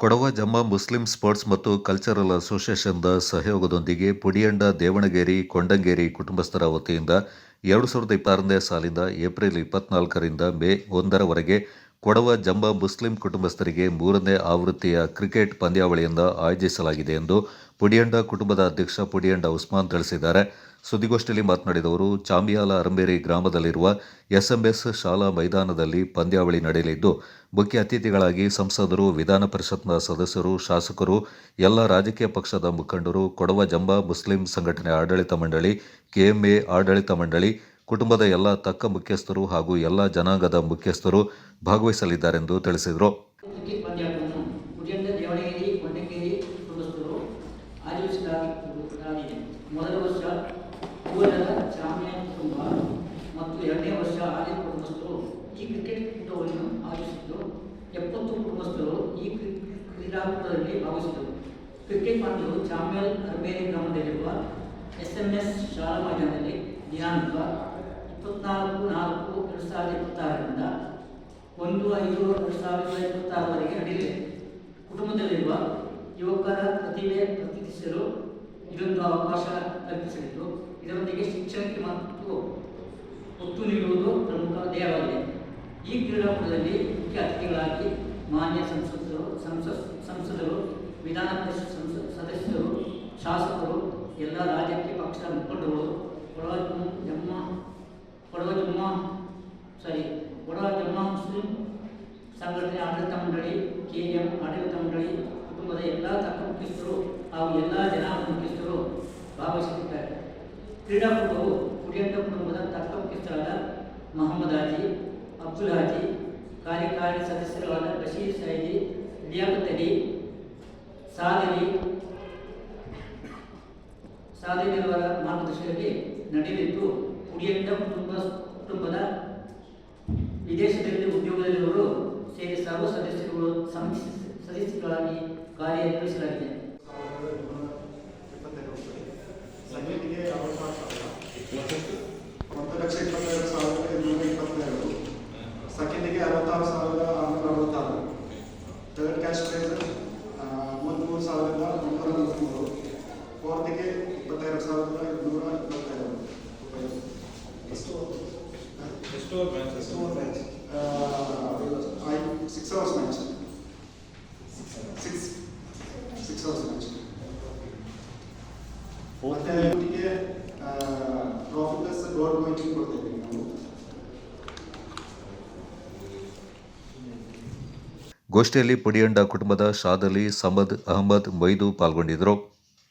Kodava Jamma Muslim sports ಮತ್ತು cultural ಅಸೋಸಿಯೇಷನ್ದ ಸಹಯೋಗದೊಂದಿಗೆ ಪುಡಿಯಂಡ ದೇವಣಗೇರಿ ಕೊಂಡಂಗೇರಿ ಕುಟುಂಬಸ್ಥರ ವತಿಯಿಂದ ಎರಡು ಸಾವಿರದ ಇಪ್ಪತ್ತಾರನೇ ಸಾಲಿನ ಏಪ್ರಿಲ್ ಇಪ್ಪತ್ನಾಲ್ಕರಿಂದ ಮೇ ಒಂದರವರೆಗೆ ಕೊಡವ ಜಂಬಾ ಮುಸ್ಲಿಂ ಕುಟುಂಬಸ್ಥರಿಗೆ ಮೂರನೇ ಆವೃತ್ತಿಯ ಕ್ರಿಕೆಟ್ ಪಂದ್ಯಾವಳಿಯಿಂದ ಆಯೋಜಿಸಲಾಗಿದೆ ಎಂದು ಪುಡಿಯಂಡ ಕುಟುಂಬದ ಅಧ್ಯಕ್ಷ ಪುಡಿಯಂಡ ಉಸ್ಮಾನ್ ತಿಳಿಸಿದ್ದಾರೆ. ಸುದ್ದಿಗೋಷ್ಠಿಯಲ್ಲಿ ಮಾತನಾಡಿದವರು, ಚಾಮಿಯಾಲ ಅರಂಬೇರಿ ಗ್ರಾಮದಲ್ಲಿರುವ ಎಸ್ಎಂಎಸ್ ಶಾಲಾ ಮೈದಾನದಲ್ಲಿ ಪಂದ್ಯಾವಳಿ ನಡೆಯಲಿದ್ದು, ಮುಖ್ಯ ಅತಿಥಿಗಳಾಗಿ ಸಂಸದರು, ವಿಧಾನ ಪರಿಷತ್ನ ಸದಸ್ಯರು, ಶಾಸಕರು, ಎಲ್ಲ ರಾಜಕೀಯ ಪಕ್ಷದ ಮುಖಂಡರು, ಕೊಡವ ಜಂಬ ಮುಸ್ಲಿಂ ಸಂಘಟನೆ ಆಡಳಿತ ಮಂಡಳಿ, ಕೆಎಂಎ ಆಡಳಿತ ಮಂಡಳಿ ಕುಟುಂಬದ ಎಲ್ಲ ತಕ್ಕ ಮುಖ್ಯಸ್ಥರು ಹಾಗೂ ಎಲ್ಲ ಜನಾಂಗದ ಮುಖ್ಯಸ್ಥರು ಭಾಗವಹಿಸಲಿದ್ದಾರೆಂದು ತಿಳಿಸಿದರು. ಈ ಕ್ರಿಕೆಟ್ ಪಂದ್ಯವು ಚಾಮ್ಯಲ್ ಅರ್ಬೇರಿ ಗ್ರಾಮದಲ್ಲಿರುವ ಎಸ್ ಎಂ ಎಸ್ ಶಾಲಾ ಮೈದಾನದಲ್ಲಿ ದಿನಾಂಕ ಇಪ್ಪತ್ನಾಲ್ಕು, ನಾಲ್ಕು, ಎರಡು ಸಾವಿರದ ಇಪ್ಪತ್ತಾರರಿಂದ ಒಂದು, ಐದು, ಎರಡು ಸಾವಿರದ ಇಪ್ಪತ್ತಾರವರೆಗೆ ನಡೆಯಲಿದೆ. ಕುಟುಂಬದಲ್ಲಿರುವ ಯುವಕರ ಪ್ರತಿಭೆ, ಪ್ರತಿನಿಧಿಸಲು ಇದೊಂದು ಅವಕಾಶ ಕಲ್ಪಿಸಲಿದ್ದು, ಇದರೊಂದಿಗೆ ಶಿಕ್ಷಣಕ್ಕೆ ಮತ್ತು ಒತ್ತು ನೀಡುವುದು ಪ್ರಮುಖ ಧ್ಯೇಯವಾಗಿದೆ. ಈ ಕ್ರೀಡಾಕೂಟದಲ್ಲಿ ಮುಖ್ಯ ಅತಿಥಿಗಳಾಗಿ ಮಾನ್ಯ ಸಂಸದರು ಸಂಸತ್ ಸಂಸದರು, ವಿಧಾನ ಪರಿಷತ್ ಸದಸ್ಯರು, ಶಾಸಕರು, ಎಲ್ಲ ರಾಜಕೀಯ ಪಕ್ಷದ ಮುಖಂಡರು ಕೊಡವ ಜಮ್ಮ ಕೊಡವ ಜಮ್ಮ ಸಾರಿ ಕೊಡವ ಜಮ್ಮ ಮುಸ್ಲಿಂ ಸಂಘಟನೆ ಆಡಳಿತ ಮಂಡಳಿ, ಕೆ ಎಂ, ಆಡಳಿತ ಮಂಡಳಿ, ಕುಟುಂಬದ ಎಲ್ಲ ತಕ್ಕ ಮುಖ್ಯಸ್ಥರು ಹಾಗೂ ಎಲ್ಲ ಜನ ಮುಖ್ಯಸ್ಥರು ಭಾಗವಹಿಸುತ್ತಿದ್ದಾರೆ. ಕ್ರೀಡಾಕೂಟವು ಕುಡಿಯಂತ ಕುಟುಂಬದ ತಕ್ಕ ಮುಖ್ಯಸ್ಥರಾದ ಮಹಮ್ಮದ್ ಹಾಜಿ, ಅಬ್ದುಲ್ ಹಾಜಿ, ಕಾರ್ಯಕಾರಿ ಸದಸ್ಯರಾದ ಬಶೀರ್ ಸೈದಿ ಲಿಯಾಕತ್ ಅಲಿ ಸಾಧನೆ ಸಾಧನೆಯವರ ಮಾರ್ಗದರ್ಶನದಲ್ಲಿ ನಡೆಯಲಿದ್ದು, ಕುಡಿಯಂತ ಕುಟುಂಬ, ಕುಟುಂಬದ ವಿದೇಶದಲ್ಲಿ ಉದ್ಯೋಗದಲ್ಲಿರುವವರು ಥರ್ಡ್ ಕ್ಯಾಶ್ ಪ್ರೈಸ್ ಮೂವತ್ತ್ಮೂರು ಸಾವಿರದ ಮುನ್ನೂರ ಮೂವತ್ತ್ಮೂರು ಫೋರ್ತಿಗೆ ಇಪ್ಪತ್ತೆರಡು ಸಾವಿರದ ಇನ್ನೂರ ಇಪ್ಪತ್ತೆರಡು ಎಷ್ಟು ಎಷ್ಟು ಮ್ಯಾಚ್ ಎಷ್ಟು ಮ್ಯಾಚ್ ಐದು six overs match six six overs match ಮತ್ತೆ ಇವರಿಗೆ ಟ್ರಾಫಿ ಪ್ಲಸ್ ಗೋಲ್ಡ್ ಕಾಯಿನ್ ಗೋಷ್ಠಿಯಲ್ಲಿ ಪುಡಿಯಂಡ ಕುಟುಂಬದ ಶಾದಲಿ ಸಮದ್ ಅಹಮದ್ ಮೊಯ್ದು ಪಾಲ್ಗೊಂಡಿದ್ದರು.